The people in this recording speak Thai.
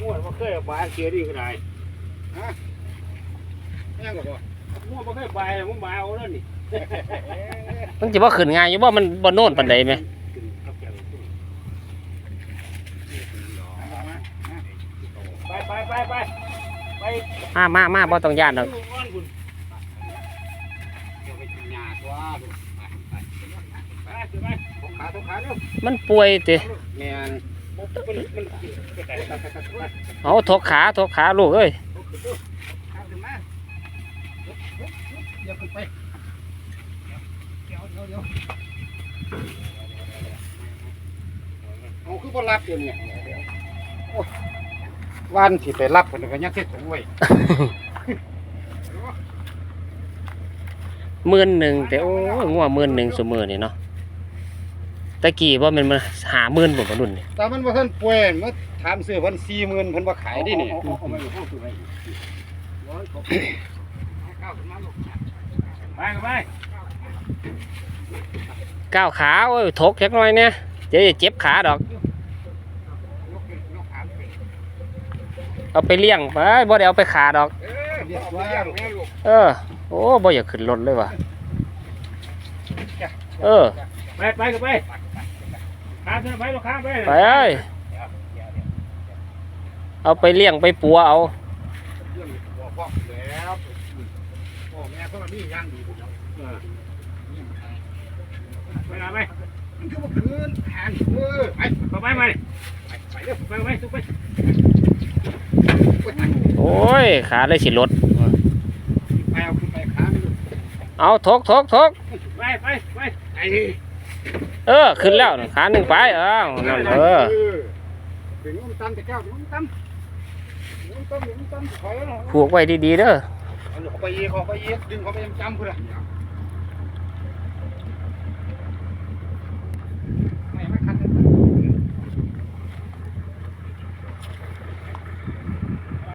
มั่วบ่เคยไปเกียร์ดีก็ได้ยังก็บ่มั่วบ่เคยไปมึงมาเอาแล้วนี่มันสิบ่ขึ้นง่ายอยู่บ่มันบ่โน่นปานใดแม่ไปไปไปไปไปมามามาบ่ต้องย่านดอกดูอ้อนคุณเดี๋ยวไปกินหญ้าตัวไปไปไปไปไปทุกขาทุกขาเด้อมันป่วยติแม่น มันมันจะแต่ตัดตัดตัดตัดเอาทกขาทกขาลูกเอ้ยข้ามขึ้นมาเดี๋ยวขึ้นไปเดี๋ยวเดี๋ยวเดี๋ยวเอาคือบ่รับเดี๋ยวนี้โอ้ยวันที่ไปรับเพิ่นก็ยังเฮ็ดของไว้หมื่นหนึ่งแต่โอ้ยงัวหมื่นหนึ่งซุมื้อนี่เนาะ ตะกี้บ่แม่นมันหาหมื่นบ่บ่รุ่นนี่แต่มันบ่ทันป่วยมาถามซื้อเพิ่น40,000เพิ่นบ่ขายดินี่เอาไปเอาไปร้อยกว่าไปไปก้าวขาโอ้ยทกจักหน่อยเนี่ยเดี๋ยวจะเจ็บขาดอก เอาไปเลี้ยงไปบ่ได้เอาไปขาดอก เออเดี๋ยวว่าลูกเออโอ้บ่อยากขึ้นรถเลยว่ะ เออ ไปไปกันไป ข้ามเส้นไปเราข้ามไปไปเอ้ยเอาไปเลี้ยงไปปัวเอาเรื่องบ่พอแล้วพ่อแม่เขาก็มีอย่างดีพุ่นเนาะไปไหนไปมันคือบ่คืนหานเออไปไปไปไปไปเด้อไปไปทุกไปไปไปโอ้ยขาเลยสิรถไปเอาขึ้นไปค้างเอาทกทกทกไปไปไปไอ้ เออ ขึ้นแล้วน่ะขาหนึ่งไปเอ้าวนั่นเออถึงมันตำแต่แก้วมันตำมันตำมันตำถอยแล้วผูกไว้ดีๆเด้อเอาไปอีกเอาไปอีกดึงเขาไปยังจำพุ่นอะ